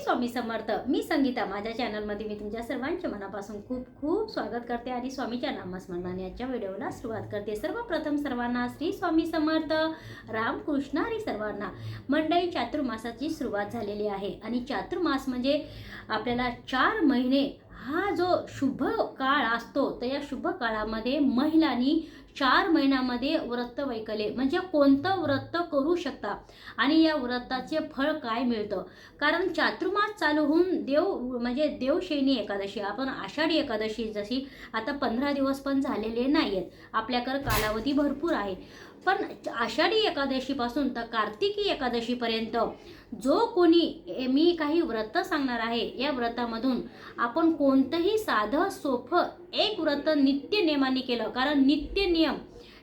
स्वामी समर्थ मी संगीता. माझ्या चॅनलमध्ये मी तुमच्या सर्वांच्या मनापासून खूप खूप स्वागत करते आणि स्वामीच्या नामस्मरणाने आजच्या व्हिडिओला सुरुवात करते. सर्वप्रथम सर्वांना श्री स्वामी समर्थ रामकृष्ण आणि सर्वांना मंडळी चातुर्मासाची सुरुवात झालेली आहे. आणि चातुर्मास म्हणजे आपल्याला चार महिने हा जो शुभ काळ असतो तर या शुभ काळामध्ये महिलांनी चार महिन्यामध्ये व्रत वैकले म्हणजे कोणतं व्रत करू शकता? आणि या व्रताचे फळ काय मिळतं? कारण चातुर्मास चालू होऊन देव म्हणजे देवशैनी एकादशी आपण आषाढी एकादशी जशी आता पंधरा दिवस पण झालेले नाही आहेत आपल्याकडे कालावधी भरपूर आहे. पण आषाढी एकादशीपासून तर कार्तिकी एकादशीपर्यंत जो कोणी मी काही व्रत सांगणार आहे या व्रतामधून आपण कोणतंही साधं सोपं एक व्रत नित्य नियमाने केलं. कारण नित्य नियम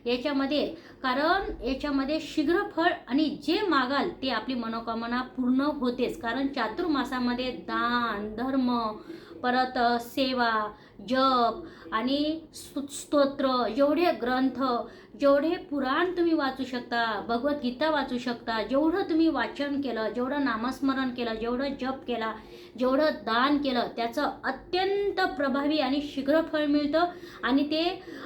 याच्यामध्ये कारण याच्यामध्ये शीघ्र फळ आणि जे मागाल ते आपली मनोकामना पूर्ण होतेच. कारण चातुर्मासामध्ये दान धर्म परत सेवा जप आणि स्तोत्र जेवढे ग्रंथ जेवढे पुराण तुम्ही वाचू शकता भगवद्गीता वाचू शकता जेवढं तुम्ही वाचन केलं जेवढं नामस्मरण केलं जेवढं जप केला जेवढं दान केलं त्याचं अत्यंत प्रभावी आणि शीघ्र फळ मिळतं आणि ते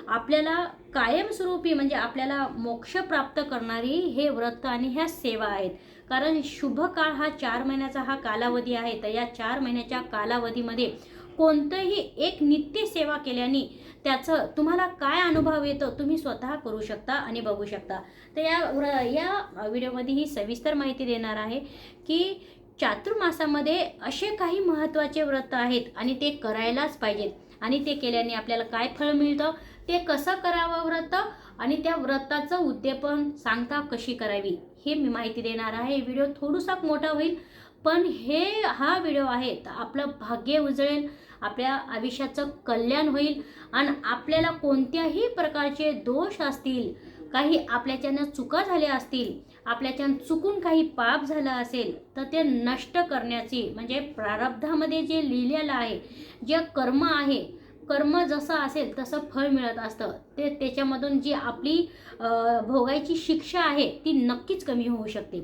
आपल्याला कायमस्वरूपी म्हणजे आपल्याला मोक्ष प्राप्त करणारी हे व्रत आणि ह्या सेवा आहेत. कारण शुभ काळ हा चार महिन्याचा हा कालावधी आहे. तर या चार महिन्याच्या कालावधीमध्ये कोणतंही एक नित्य सेवा केल्याने त्याचं तुम्हाला काय अनुभव येतो तुम्ही स्वतः करू शकता आणि बघू शकता. तर या व्र- या व्हिडिओमध्ये ही सविस्तर माहिती देणार आहे की चातुर्मासामध्ये असे काही महत्त्वाचे व्रत आहेत आणि ते करायलाच पाहिजेत. आणि ते केल्याने आपल्याला काय फळ मिळतं? ते कसं करावं व्रत? आणि त्या व्रताचं उद्यापन सांगता कशी करावी? हे मी माहिती देणार आहे. व्हिडिओ थोडूसा मोठा होईल पण हे हा व्हिडिओ आहे तर आपलं भाग्य उजळेल आपल्या आयुष्याचं कल्याण होईल आणि आपल्याला कोणत्याही प्रकारचे दोष असतील काही आपल्याच्यानं चुका झाल्या असतील आपल्याच्यानं चुकून काही पाप झालं असेल तर ते नष्ट करण्याची म्हणजे प्रारब्धामध्ये जे लिहिलेलं आहे जे कर्म आहे कर्म जसं असेल तसं फळ मिळत असतं. ते त्याच्यामधून जी आपली भोगायची शिक्षा आहे ती नक्कीच कमी होऊ शकते.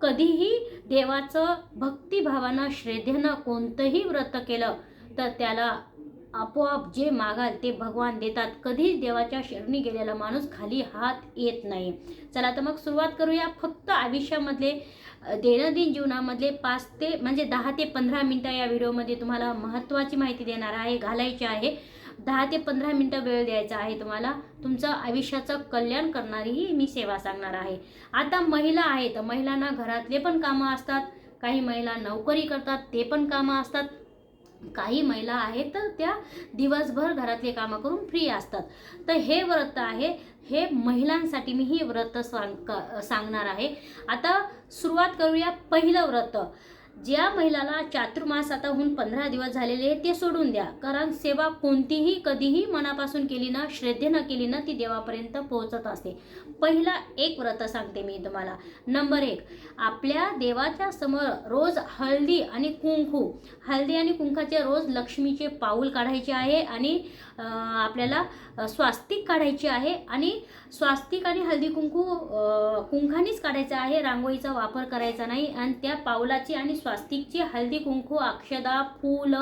कधीही देवाचं भक्तिभावानं श्रद्धेनं कोणतंही व्रत केलं तर त्याला आपोआप जे मागाल ते भगवान देतात. कधीच देवाच्या शरणी गेलेला माणूस खाली हात येत नाही. चला तर मग सुरुवात करूया. फक्त आयुष्यामधले दैनंदिन जीवनामधले पाच ते म्हणजे दहा ते पंधरा मिनटं या व्हिडिओमध्ये तुम्हाला महत्त्वाची माहिती देणार आहे घालायची आहे. दहा ते पंधरा मिनटं वेळ द्यायचा आहे तुम्हाला. तुमचं आयुष्याचं कल्याण करणारीही मी सेवा सांगणार आहे. आता महिला आहेत. महिलांना घरातले पण कामं असतात. काही महिला नोकरी करतात. ते पण कामं असतात. काही महिला आहेत तर त्या दिवसभर घरातले कामं करून फ्री असतात. तर हे व्रत आहे. हे महिलांसाठी मी ही व्रत सांग क- सांगणार आहे. आता सुरुवात करूया पहिलं व्रत. ज्या महिलाला चातुर्मास आता होऊन पंधरा दिवस झालेले आहे, ते सोडून द्या. कारण सेवा कोणतीही कधीही मनापासून केली ना श्रद्धेनं केली ना ती देवापर्यंत पोहोचत असते. पहिला एक व्रत सांगते मी तुम्हाला. नंबर एक आपल्या देवाच्या समोर रोज हळदी आणि कुंकू. हळदी आणि कुंकाचे रोज लक्ष्मीचे पाऊल काढायचे आहे आणि आपल्याला स्वास्तिक काढायची आहे आणि स्वास्तिक आणि हळदी कुंकू कुंखानीच काढायचं आहे. रांगोळीचा वापर करायचा नाही आणि त्या पाऊलाची आणि स्वास्तिकची हळदी कुंकू अक्षदा फूल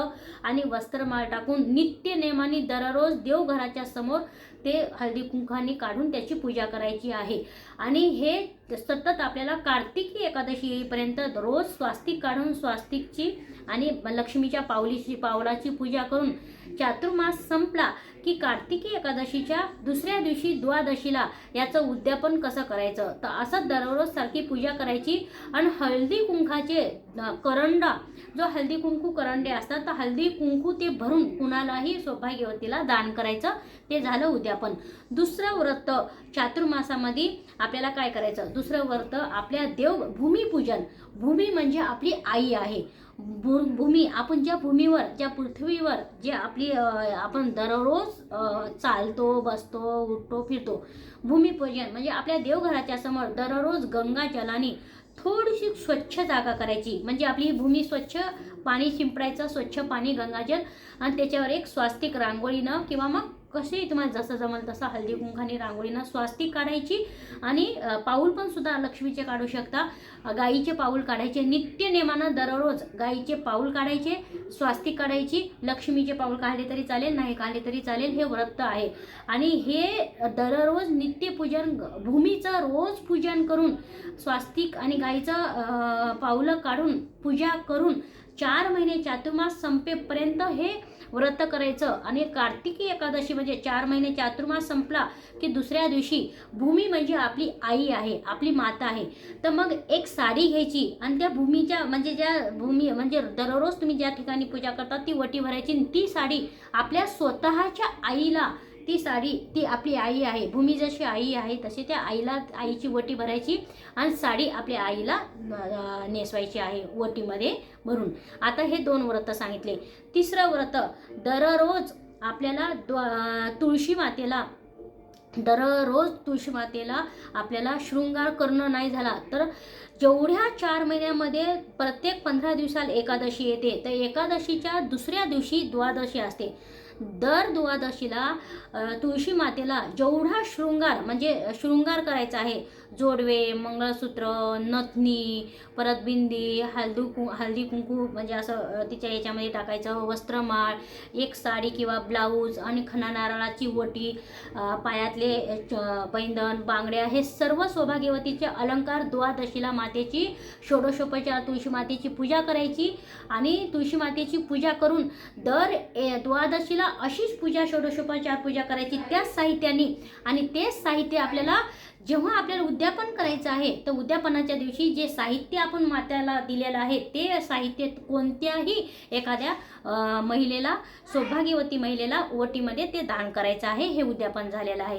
आणि वस्त्रमाळ टाकून नित्य नेमाने दररोज देवघराच्या समोर ते हळदी कुंकाने काढून त्याची पूजा करायची आहे. आणि हे सतत आपल्याला कार्तिकी एकादशी येईपर्यंत रोज स्वास्तिक काढून स्वास्तिकची आणि लक्ष्मीच्या पावलीची पावलाची पूजा करून चातुर्मास संपला की कार्तिकी एकादशीच्या दुसऱ्या दिवशी द्वादशीला याचं उद्यापन कसं करायचं? तर असं दररोज सारखी पूजा करायची आणि हळदी कुंकाचे करंडा जो हळदी कुंकू करंडे असतात तर हळदी कुंकू ते भरून कुणालाही सौभाग्यवतीला दान करायचं ते झालं उद्यापन. दुसरं व्रत चातुर्मासामध्ये आपल्याला काय करायचं? दुसरं व्रत आपल्या देव भूमिपूजन भूमी म्हणजे आपली आई आहे. भू भूमी आपण ज्या भूमीवर ज्या पृथ्वीवर जे आपली आपण दररोज चालतो बसतो उठतो फिरतो भूमिपूजन म्हणजे आपल्या देवघराच्या समोर दररोज गंगा जलाने थोडीशी स्वच्छ जागा करायची. म्हणजे आपली भूमी स्वच्छ पाणी शिंपडायचं स्वच्छ पाणी गंगाजल आणि त्याच्यावर एक स्वास्तिक रांगोळीनं किंवा मग कसेही तुम्हाला जसं जमल तसं हळदी कुंकाने रांगोळीनं स्वास्तिक काढायची आणि पाऊल पण सुद्धा लक्ष्मीचे काढू शकता. गाईचे पाऊल काढायचे नित्य नेमानं दररोज गाईचे पाऊल काढायचे स्वास्तिक काढायची. लक्ष्मीचे पाऊल काढले तरी चालेल नाही काढले तरी चालेल हे व्रत आहे. आणि हे दररोज नित्यपूजन भूमीचं रोज पूजन करून स्वास्तिक आणि गाईचं पाऊलं काढून पूजा करून चार महिने चातुर्मास संपेपर्यंत हे व्रत करायचं. आणि कार्तिकी एकादशी म्हणजे चार महिने चातुर्मास संपला की दुसऱ्या दिवशी भूमी म्हणजे आपली आई आहे आपली माता आहे. तर मग एक साडी घ्यायची आणि त्या भूमीच्या म्हणजे ज्या भूमी म्हणजे दररोज तुम्ही ज्या ठिकाणी पूजा करता ती वटी भरायची आणि ती साडी आपल्या स्वतःच्या आईला ती साडी ती आपली आई आहे. भूमी जशी आई आहे तशी त्या आईला आईची वटी भरायची आणि साडी आपल्या आईला नेसवायची आहे वटीमध्ये भरून. आता हे दोन व्रत सांगितले. तिसरं व्रत दररोज आपल्याला तुळशी मातेला दररोज तुळशी मातेला आपल्याला शृंगार करणं नाही झाला तर जेवढ्या चार महिन्यामध्ये प्रत्येक पंधरा दिवसाला एकादशी येते तर एकादशीच्या दुसऱ्या दिवशी द्वादशी असते. दर द्वादशीला तुळशी मातेला जेवढा शृंगार म्हणजे शृंगार करायचा आहे जोडवे मंगळसूत्र नथनी परत बिंदी हळदी कु हळदी कुंकू म्हणजे असं तिच्या याच्यामध्ये टाकायचं. वस्त्रमाळ एक साडी किंवा ब्लाऊज आणि खणा नारळाची वटी पायातले अ, च- बांगड्या हे सर्व सौभाग्यवतीचे अलंकार द्वादशीला मातेची षोडशोपचार तुळशी मातेची पूजा करायची आणि तुळशी मातेची पूजा करून दर ए- द्वादशीला अशीच पूजा षोडशोपचार पूजा करायची त्याच साहित्याने. आणि तेच साहित्य आपल्याला जेव्हा आपल्याला उद्यापन करायचं आहे तर उद्यापनाच्या दिवशी जे साहित्य आपण मात्याला दिलेलं आहे ते साहित्य कोणत्याही एखाद्या महिलेला सौभाग्यवती महिलेला ओटीमध्ये ते दान करायचं आहे हे उद्यापन झालेलं आहे.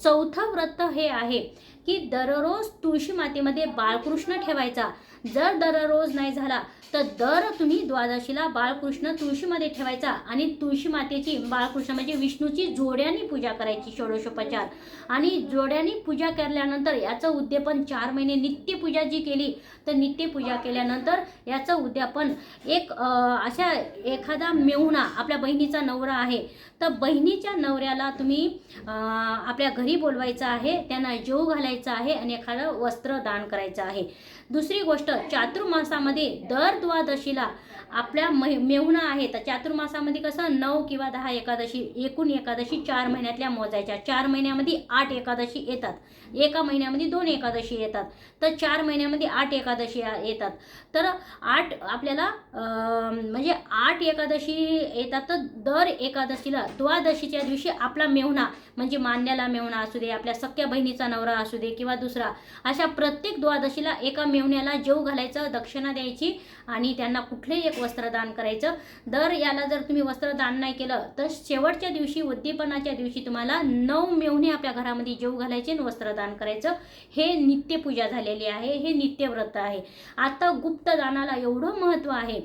चौथं व्रत हे आहे की दररोज तुळशी मातेमध्ये बाळकृष्ण ठेवायचा. जर दररोज नाही झाला तर दर तुम्ही द्वादशीला बाळकृष्ण तुळशीमध्ये ठेवायचा आणि तुळशी मातेची बाळकृष्ण म्हणजे विष्णूची जोड्याने पूजा करायची षोडशोपचार. आणि जोड्याने पूजा केल्यानंतर याचं उद्यापन चार महिने नित्यपूजा जी केली तर नित्यपूजा केल्यानंतर याचं उद्यापन एक अशा एखादा मेहुणा आपल्या बहिणीचा नवरा आहे तर बहिणीच्या नवऱ्याला तुम्ही आपल्या घरी बोलवायचं आहे त्यांना जेव घालायचा आहे आणि एखादं वस्त्र दान करायचं आहे. दुसरी गोष्ट चातुर्मासामध्ये दर द्वादशीला. आपल्या मह मेहुणा आहेत चातुर्मासामध्ये कसं नऊ किंवा दहा एकादशी एकूण एकादशी चार महिन्यातल्या मोजायच्या. चार महिन्यामध्ये आठ एकादशी येतात. एका महिन्यामध्ये दोन एकादशी येतात. तर चार महिन्यामध्ये आठ एकादशी येतात. तर आठ आपल्याला म्हणजे आठ एकादशी येतात तर दर एकादशीला द्वादशीच्या दिवशी आपला मेहुणा म्हणजे मान्याला मेहुणा असू दे आपल्या सख्या बहिणीचा नवरा असू दे किंवा दुसरा अशा प्रत्येक द्वादशीला एका मेहुण्याला जेव घालायचं दक्षिणा द्यायची आणि त्यांना कुठलेही एक वस्त्रदान करायचं. दर याला जर तुम्ही वस्त्रदान नाही केलं तर शेवटच्या दिवशी उद्दीपनाच्या दिवशी तुम्हाला नऊ मेहुणे आपल्या घरामध्ये जेव घालायचे आणि वस्त्रदान करायचं. हे नित्यपूजा झालेली आहे हे नित्यव्रत आहे. आता गुप्तदानाला एवढं महत्त्व आहे.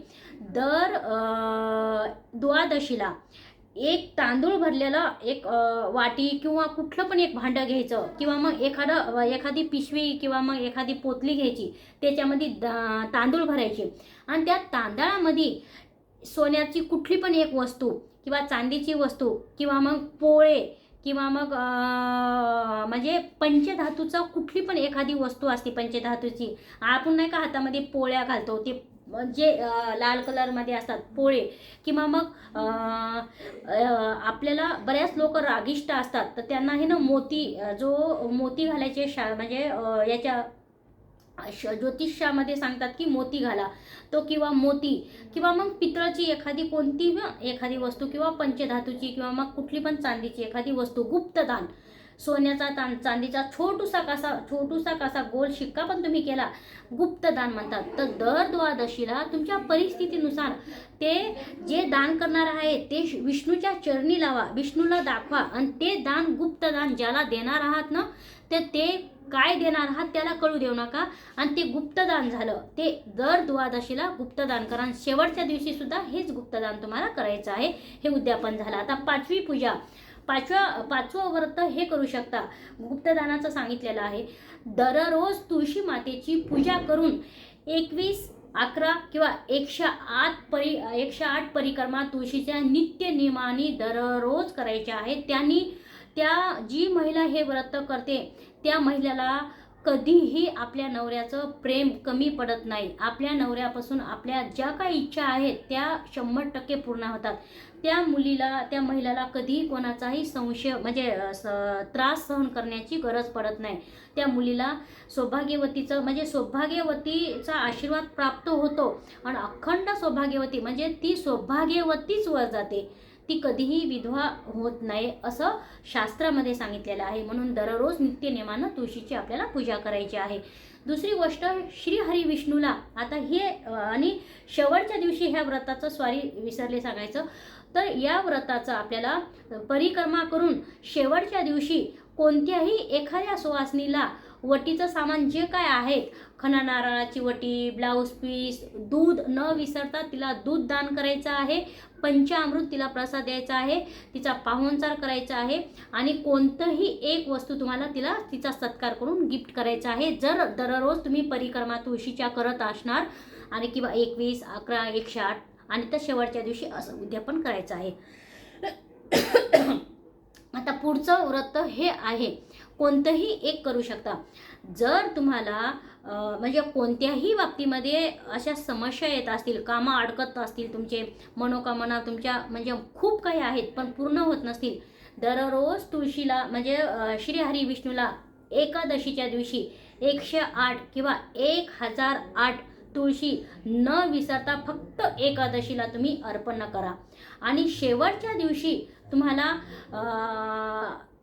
दर द्वादशीला एक तांदूळ भरलेलं एक वाटी किंवा कुठलं पण एक भांडं घ्यायचं किंवा मग एखादं एखादी पिशवी किंवा मग एखादी पोतली घ्यायची त्याच्यामध्ये तांदूळ भरायचे. आणि त्या तांदळामध्ये सोन्याची कुठली पण एक वस्तू किंवा चांदीची वस्तू किंवा मग पोळे किंवा मग म्हणजे पंचधातूचा कुठली पण एखादी वस्तू असते पंचधातूची आपण नाही का हातामध्ये पोळ्या घालतो ते जे लाल कलरमध्ये असतात पोळे किंवा मग आपल्याला बऱ्याच लोक रागिष्ट असतात तर त्यांना हे ना मोती जो मोती घालायचे शा म्हणजे याच्या श- ज्योतिषामध्ये सांगतात की मोती घाला. तो किंवा मोती किंवा मग पितळची एखादी कोणती एखादी वस्तू किंवा पंचधातूची किंवा मग कुठली पण चांदीची एखादी वस्तू गुप्तदान सोन्याचा तान चांदीचा छोटूसा कसा छोटूसा कसा गोल शिक्का पण तुम्ही केला. गुप्तदान म्हणतात. तर दर द्वादशीला तुमच्या परिस्थितीनुसार ते जे दान करणार आहे ते विष्णूच्या चरणी लावा विष्णूला दाखवा. आणि ते दान गुप्तदान ज्याला देणार आहात ना तर ते काय देणार आहात त्याला कळू देऊ नका. आणि ते गुप्तदान झालं. ते दर द्वादशीला गुप्तदान करा. आणि शेवटच्या दिवशी सुद्धा हेच गुप्तदान तुम्हाला करायचं आहे. हे उद्यापन झालं. आता पाचवी पूजा. पाचव्या पाचवं व्रत हे करू शकता. गुप्तदानाचं सांगितलेलं आहे. दररोज तुळशी मातेची पूजा करून एकवीस अकरा किंवा एकशे आठ परि एकशे आठ परिक्रमा तुळशीच्या नित्य नियमाने दररोज करायच्या आहेत. त्यांनी त्या जी महिला हे व्रत करते त्या महिलेला कधीही आपल्या नवऱ्याचं प्रेम कमी पडत नाही. आपल्या नवऱ्यापासून आपल्या ज्या काही इच्छा आहेत त्या शंभर टक्के पूर्ण होतात. त्या मुलीला त्या महिलाला कधीही कोणाचाही संशय म्हणजे स- त्रास सहन करण्याची गरज पडत नाही. त्या मुलीला सौभाग्यवतीचं म्हणजे सौभाग्यवतीचा आशीर्वाद प्राप्त होतो. आणि अखंड सौभाग्यवती म्हणजे ती सौभाग्यवतीच वर जाते. ती कधीही विधवा होत नाही असं शास्त्रामध्ये सांगितलेलं आहे. म्हणून दररोज नित्यनेमानं तुळशीची आपल्याला पूजा करायची आहे. दुसरी गोष्ट श्री हरी विष्णूला आता हे आणि शेवटच्या दिवशी ह्या व्रताचं स्वारी विसरले सांगायचं तर या व्रताचं आपल्याला परिक्रमा करून शेवटच्या दिवशी कोणत्याही एखाद्या सुवासनीला वटीचं सामान जे काय आहे खणा नारळाची वटी ब्लाऊज पीस दूध न विसरता तिला दूध दान करायचं आहे पंचामृत तिला प्रसाद द्यायचा आहे तिचा पाहुणचार करायचा आहे आणि कोणतंही एक वस्तू तुम्हाला तिला तिचा सत्कार करून गिफ्ट करायचा आहे. जर दररोज तुम्ही परिक्रमा तुळशीच्या करत असणार आणि किंवा एकवीस अकरा एकशे आठ आणि तर शेवटच्या दिवशी असं उद्यापन करायचं आहे. आता पुढचं व्रत हे आहे. कोणतंही एक करू शकता. जर तुम्हाला म्हणजे कोणत्याही बाबतीमध्ये अशा समस्या येत असतील कामं अडकत असतील तुमचे मनोकामना तुमच्या म्हणजे खूप काही आहेत पण पूर्ण होत नसतील दररोज तुळशीला म्हणजे श्रीहरी विष्णूला एकादशीच्या दिवशी एकशे आठ किंवा एक हजार आठ तुळशी न विसरता फक्त एकादशीला तुम्ही अर्पण करा. आणि शेवटच्या दिवशी तुम्हाला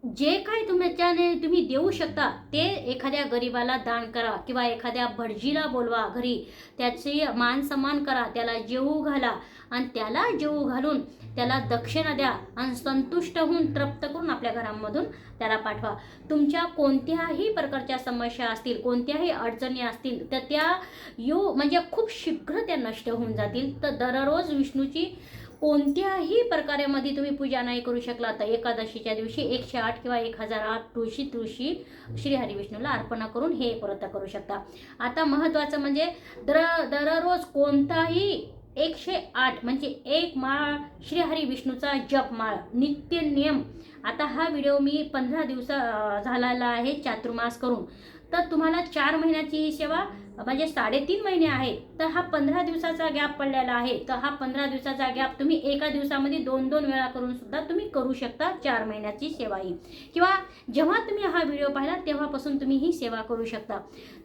जे काही तुमच्याने तुम्ही देऊ शकता ते एखाद्या गरीबाला दान करा किंवा एखाद्या भटजीला बोलवा घरी. त्याचे मान सन्मान करा त्याला जेवू घाला आणि त्याला जेवू घालून त्याला दक्षिणा द्या आणि संतुष्ट होऊन तृप्त करून आपल्या घरामधून त्याला पाठवा. तुमच्या कोणत्याही प्रकारच्या समस्या असतील कोणत्याही अडचणी असतील तर त्या यो म्हणजे खूप शीघ्र त्या नष्ट होऊन जातील. तर दररोज विष्णूची कोणत्याही प्रकारामध्ये तुम्ही पूजा नाही करू शकला तर एकादशीच्या दिवशी एकशे आठ किंवा एक हजार आठ तुळशी तुळशी श्री विष्णूला अर्पणा करून हे व्रत करू शकता. आता महत्त्वाचं म्हणजे दर दररोज कोणताही एकशे आठ म्हणजे एक माळ श्री हरी विष्णूचा जप माळ नित्य नियम. आता हा व्हिडिओ मी पंधरा दिवसा झालेला आहे चातुर्मास करून. तर तुम्हाला चार महिन्याची ही सेवा म्हणजे साडेतीन महिने आहे तर हा पंधरा दिवसाचा गॅप पडलेला आहे. तर हा पंधरा दिवसाचा गॅप तुम्ही एका दिवसामध्ये दोन दोन वेळा करून सुद्धा तुम्ही करू शकता चार महिन्याची सेवा ही. किंवा जेव्हा तुम्ही हा व्हिडिओ पाहिला तेव्हापासून तुम्ही ही सेवा करू शकता.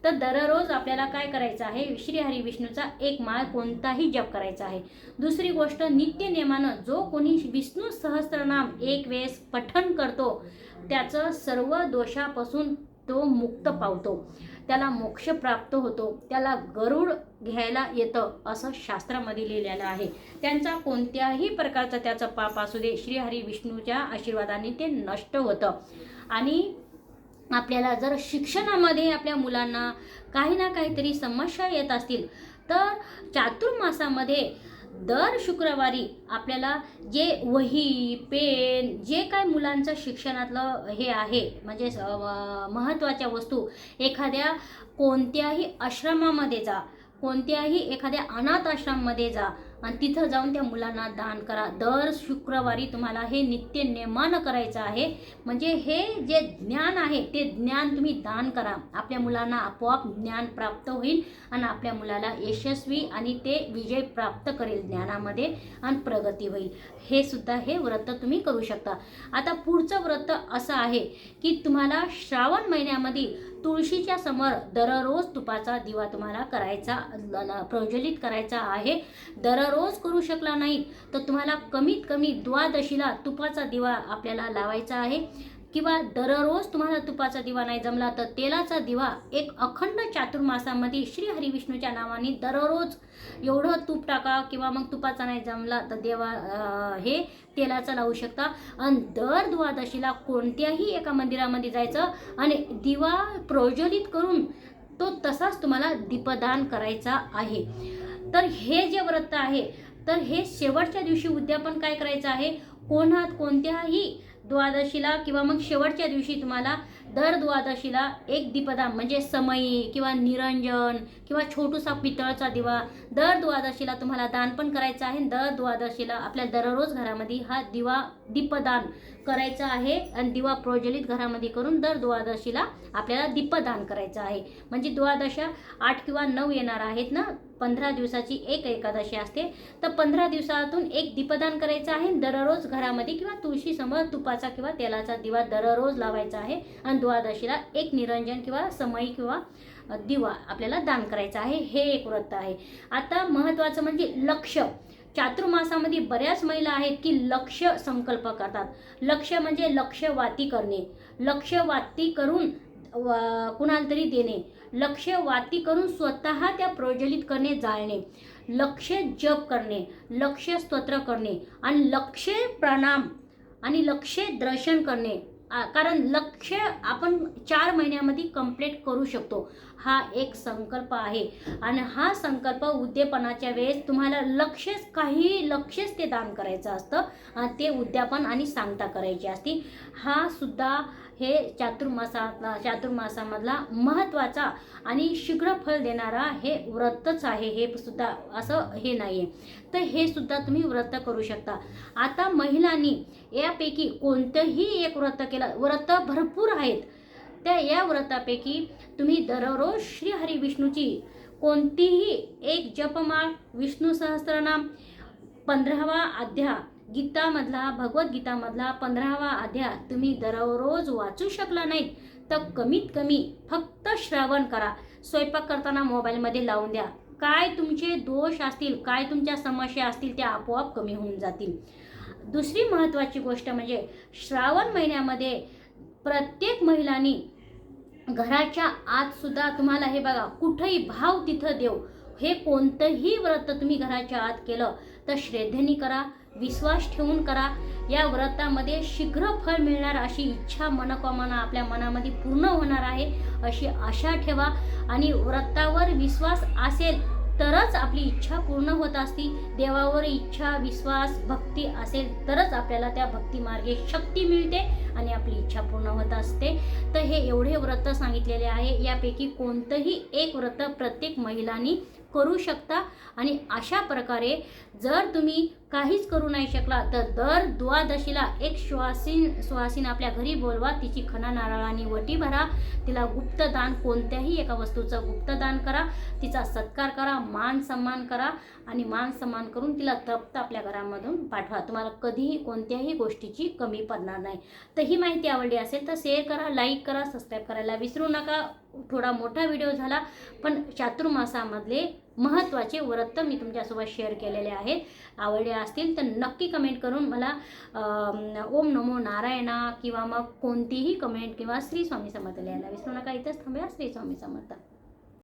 तर दररोज आपल्याला काय करायचं आहे? श्री हरी विष्णूचा एक माळ कोणताही जप करायचा आहे. दुसरी गोष्ट नित्य नियमानं जो कोणी विष्णू सहस्त्रनाम एक वेळेस पठण करतो त्याचं सर्व दोषापासून तो मुक्त पावतो. त्याला मोक्ष प्राप्त होतो. त्याला गरुड घ्यायला येतं असं शास्त्रामध्ये लिहिलेलं आहे. त्यांचा कोणत्याही प्रकारचा त्याचं पाप असू दे श्रीहरी विष्णूच्या आशीर्वादाने ते नष्ट होतं. आणि आपल्याला जर शिक्षणामध्ये आपल्या मुलांना काही ना काहीतरी समस्या येत असतील तर चातुर्मासामध्ये दर शुक्रवारी आपल्याला जे वही पेन जे काय मुलांचं शिक्षणातलं हे आहे म्हणजे महत्त्वाच्या वस्तू एखाद्या कोणत्याही आश्रमामध्ये जा. कोणत्याही एखाद्या अनाथ आश्रममध्ये जा आणि तिथं जाऊन त्या मुलांना दान करा. दर शुक्रवारी तुम्हाला हे नित्य नेमानं करायचं आहे. म्हणजे हे जे ज्ञान आहे ते ज्ञान तुम्ही दान करा. आपल्या मुलांना आपोआप ज्ञान प्राप्त होईल आणि आपल्या मुलाला यशस्वी आणि ते विजय प्राप्त करेल ज्ञानामध्ये आणि प्रगती होईल. हे सुद्धा हे व्रत तुम्ही करू शकता. आता पुढचं व्रत असं आहे की तुम्हाला श्रावण महिन्यामध्ये तुळशीच्या समोर दररोज तुपाचा दिवा तुम्हाला करायचा प्रज्वलित करायचा आहे. दररोज करू शकला नाही तर तुम्हाला कमीत कमी द्वादशीला तुपाचा दिवा आपल्याला लावायचा आहे. किंवा दररोज तुम्हाला तुपाचा दिवा नाही जमला तर तेलाचा दिवा एक अखंड चातुर्मासामध्ये श्री हरिविष्णूच्या नावाने दररोज एवढं तूप टाका किंवा मग तुपाचा नाही जमला तर देवा हे तेलाचं लावू शकता. आणि दर द्वादशीला कोणत्याही एका मंदिरामध्ये जायचं आणि दिवा प्रज्वलित करून तो तसाच तुम्हाला दीपदान करायचा आहे. तर हे जे व्रत आहे तर हे शेवटच्या दिवशी उद्यापन काय करायचं आहे? कोणात कोणत्याही द्वादशीला किंवा मग शेवटच्या दिवशी तुम्हाला दर द्वादशीला एक दीपदान म्हणजे समयी किंवा निरंजन किंवा छोटूसा पितळचा दिवा दर द्वादशीला तुम्हाला दान पण करायचं आहे. दर द्वादशीला आपल्या दररोज घरामध्ये हा दिवा दीपदान करायचा आहे आणि दिवा प्रज्वलित घरामध्ये करून दर द्वादशीला आपल्याला दीपदान करायचं आहे. म्हणजे द्वादशा आठ किंवा नऊ येणार आहेत ना? पंधरा दिवसाची एक एकादशी असते. तर पंधरा दिवसातून एक दीपदान करायचं आहे. दररोज घरामध्ये किंवा तुळशीसमोर तुपाचा किंवा तेलाचा दिवा दररोज लावायचा आहे. आणि द्वादशीला एक निरंजन किंवा समयी किंवा दिवा आपल्याला दान करायचा आहे. हे एक व्रत आहे. आता महत्त्वाचं म्हणजे लक्ष. चातुर्मासामध्ये बऱ्याच महिला आहेत की लक्ष संकल्प करतात. लक्ष म्हणजे लक्षवाती करणे. लक्षवाती करून व- कुणाला तरी देणे. लक्ष्यवाती करून स्वतः त्या प्रज्वलित करणे जाळणे. लक्ष जप करणे लक्ष स्तोत्र करणे आणि लक्ष प्रणाम आणि लक्ष दर्शन करणे. कारण लक्ष आपण चार महिन्यामध्ये कंप्लीट करू शकतो. हा एक संकल्प आहे. आणि हा संकल्प उद्यापनाच्या वेळेस तुम्हाला लक्षच काही लक्षच ते दान करायचं असतं आणि ते उद्यापन आणि सांगता करायची असती. हा सुद्धा हे चातुर्मासा चातुर्मासामधला महत्त्वाचा आणि शीघ्र फळ देणारा हे व्रतच आहे. हे सुद्धा असं हे नाही आहे तर हे सुद्धा तुम्ही व्रत करू शकता. आता महिलांनी यापैकी कोणतंही एक व्रत केलं व्रत भरपूर आहेत. त्या या व्रतापैकी तुम्ही दररोज श्री हरी विष्णूची कोणतीही एक जपमाळ विष्णू सहस्रनाम पंधरावा अध्या गीतामधला भगवद्गीतामधला पंधरावा अध्याय तुम्ही दररोज वाचू शकला नाहीत तर कमीत कमी फक्त श्रवण करा. स्वयंपाक करताना मोबाईलमध्ये लावून द्या. काय तुमचे दोष असतील काय तुमच्या समस्या असतील त्या आपोआप कमी होऊन जातील. दुसरी महत्त्वाची गोष्ट म्हणजे श्रावण महिन्यामध्ये प्रत्येक महिलांनी घराच्या आत सुद्धा तुम्हाला हे बघा कुठंही भाव तिथं देव. हे कोणतंही व्रत तुम्ही घराच्या आत केलं तर श्रद्धेने करा विश्वास ठेवून करा. या व्रतामध्ये शीघ्र फळ मिळणार अशी इच्छा मनोकामना आपल्या मनामध्ये पूर्ण होणार आहे अशी आशा ठेवा. आणि व्रतावर विश्वास असेल तरच आपली इच्छा पूर्ण होत असती. देवावर इच्छा विश्वास भक्ती असेल तरच आपल्याला त्या भक्तिमार्गे शक्ती मिळते. आणि आपली इच्छा पूर्ण होत असते. तर हे एवढे व्रत सांगितलेले आहे. यापैकी कोणतंही एक व्रत प्रत्येक महिलांनी करू शकता. आणि अशा प्रकारे जर तुम्ही काहीच करू नाही शकला तर दर द्वादशीला एक श्वासीन सुवासीन आपल्या घरी बोलवा तिची खणा नारळाने वटी भरा तिला गुप्तदान कोणत्याही एका वस्तूचं गुप्तदान करा तिचा सत्कार करा मान सन्मान करा आणि मान सन्मान करून तिला तप्त आपल्या घरामधून पाठवा. तुम्हाला कधीही कोणत्याही गोष्टीची कमी पडणार नाही. तर ही माहिती आवडली असेल तर शेअर करा लाईक करा सबस्क्राईब करायला विसरू नका. थोडा मोठा व्हिडिओ झाला पण चातुर्मासामधले महत्त्वाचे व्रत मी तुमच्यासोबत शेअर केलेले आहेत. आवडले असतील तर नक्की कमेंट करून मला ओम नमो नारायणा किंवा मग कोणतीही कमेंट किंवा श्री स्वामी समर्थ लिहायला विसरू नका. इथंच थांबूया. श्री स्वामी समर्थ.